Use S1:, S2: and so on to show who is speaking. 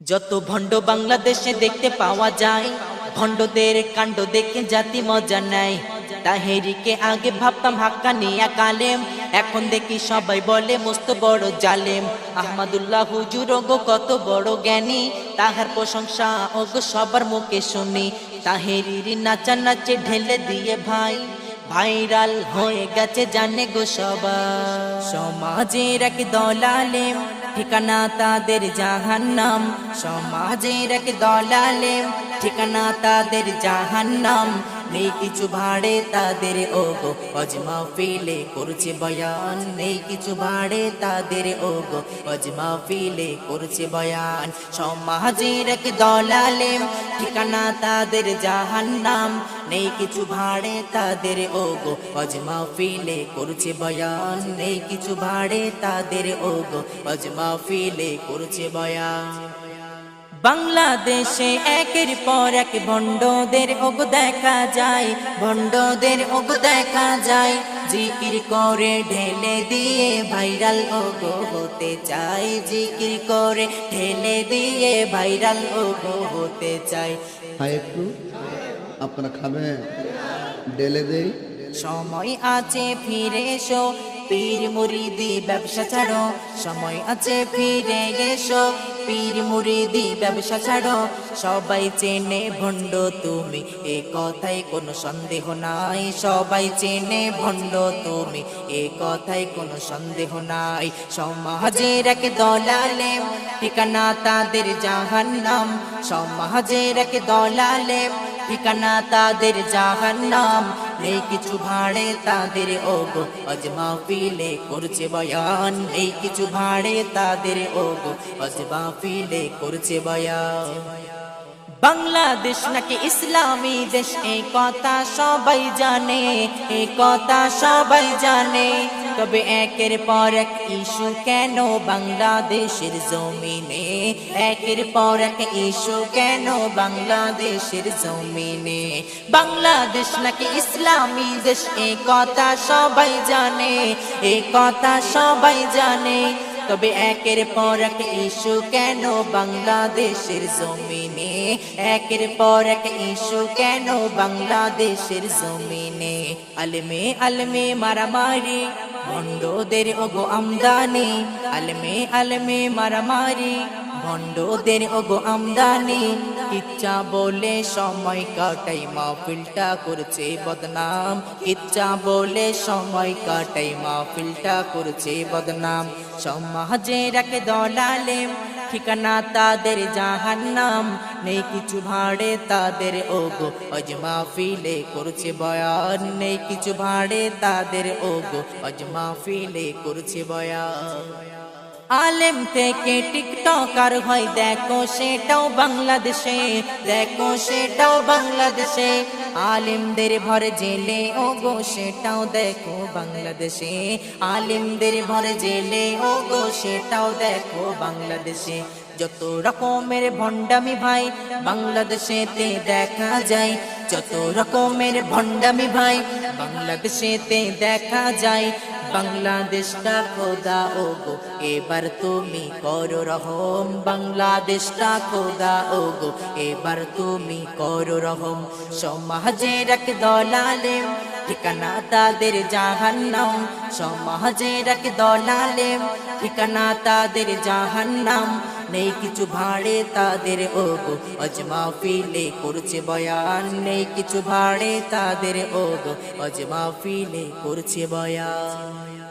S1: যত ভণ্ড বাংলাদেশে দেখতে পাওয়া যায়, ভণ্ডদের কাণ্ড দেখে জাতি মজা নেয়। তাহেরিকে আগে ভাবতাম হাক্কা নিয়া কালেম এখন দেখি সবাই বলে মস্ত বড় জালেম। আহমদুল্লাহ হুজুর গো কত বড় জ্ঞানী, তাহার প্রশংসা ওগো সবার মুখে শুনি। তাহেরির নাচা নাচে ঢেলে দিয়ে ভাই, ভাইরাল হয়ে গেছে জানে গো সবাই। সমাজের এক দলালেম ঠিকানা তাদের জাহান্নাম। সমাজের এক দলালেম ঠিকানা তাদের জাহান্নাম। নেই কিছু ভাড়ে তাদের, ওগো, অজমা ফিলে করছে বয়ান। নেই কিছু ভাড়ে তাদের, ওগো, অজমা ফিলে করছে বয়ান। সমাজের এক দলালেম ঠিকানা তাদের জাহান্নাম। নেই কিছু ভাড়ে তাদের, ওগো, অজমা ফিলে করছে বয়ান। নেই কিছু ভাড়ে তাদের, ওগো, অজমা ফিলে করছে বয়ান। বাংলাদেশে একের পর এক ভণ্ডদের ওগ দেখা যায় ভণ্ডদের ওগ দেখা যায়। জিকির করে ঢেলে দিয়ে ভাইরাল ওগ হতে চাই জিকির করে ঢেলে দিয়ে ভাইরাল ওগ হতে চাই
S2: খাই একটু আপনারা খাবেন? ডেলে দেই।
S1: সময় আছে ফিরে এসো পীর মুরিদি, ব্যবসা ছাড়ো, সময় আছে ফিরে এসো। পীর মুরিদি, ব্যবসা ছাড়ো, সবাই চেনে ভণ্ড তুমি, এ কথায় কোনো সন্দেহ নাই। সবাই চেনে ভণ্ড তুমি, এ কথায় কোনো সন্দেহ নাই। সমাজের এক দলালেম ঠিকানা তাদের জাহান্নাম। সমাজের এক দলালেম ঠিকানা তাদের জাহান্নাম। নেই কিছু ভাড়ে তাদের ওগো। অজমা ফিলে করছে বয়ান। নেই কিছু ভাড়ে তাদের ওগো। অজমা ফিলে করছে বয়ান। বাংলাদেশ নাকি ইসলামী দেশ? এই কথা সবাই জানে এই কথা সবাই জানে। তবে একের পর এক ইস্যু কেন বাংলাদেশের জমিনে? একের পর এক ইস্যু কেন বাংলাদেশের জমিনে? বাংলাদেশ নাকি ইসলামী দেশ? এই কথা সবাই জানে এই কথা সবাই জানে। তবে একের পর এক ইস্যু কেন বাংলাদেশের জমিনে? একের পর এক ইস্যু কেন বাংলাদেশের জমিনে? আলমে আলমে মারামারি ভণ্ডদের ওগো আমদানি, আলমে আলমে মারামারি। ভণ্ডদের ওগো আমদানি, ইচ্ছা বলে সময় কাটাই, মাহফিলটা করছে বদনাম। ইচ্ছা বলে সময় কাটাই, মাহফিলটা করছে বদনাম। সমাজে রাখে দলালেম ঠিকানা তাদের জাহান নাম নেই কিছু ভাড়ে তাদের ওগো। অজ ফিলে করছে বয়ান। নেই কিছু ভাড়ে তাদের ওগো। অজ ফিলে করছে বয়ান। আলেম থেকে টিকটকার হয়, দেখো সেটাও বাংলাদেশে, দেখো সেটাও বাংলাদেশে। আলিমদের ভর জেলে ও গো সেটাও দেখো বাংলাদেশে। আলিমদের ভর জেলে ও গো সেটাও দেখো বাংলাদেশে। যত রকমের ভণ্ডামি ভাই, বাংলাদেশেতে দেখা যায়। যত রকমের ভণ্ডামি ভাই, বাংলাদেশেতে দেখা যায়। বাংলাদেশটা খোদা ও গো এবার তুমি করো রহম। বাংলাদেশটা খোদা ও গো এবার তুমি করো রহম। সমাজের এক দলালেম ঠিকানা তাদের জাহান্নাম। সমাজের এক দলালেম ঠিকানা তাদের জাহান্নাম। নেই কিছু ভাড়ে তাদের ওগো। অজমা ফিলে করছে বয়ান, নেই কিছু ভাড়ে তাদের ওগো। অজমা ফিলে করছে বয়ান।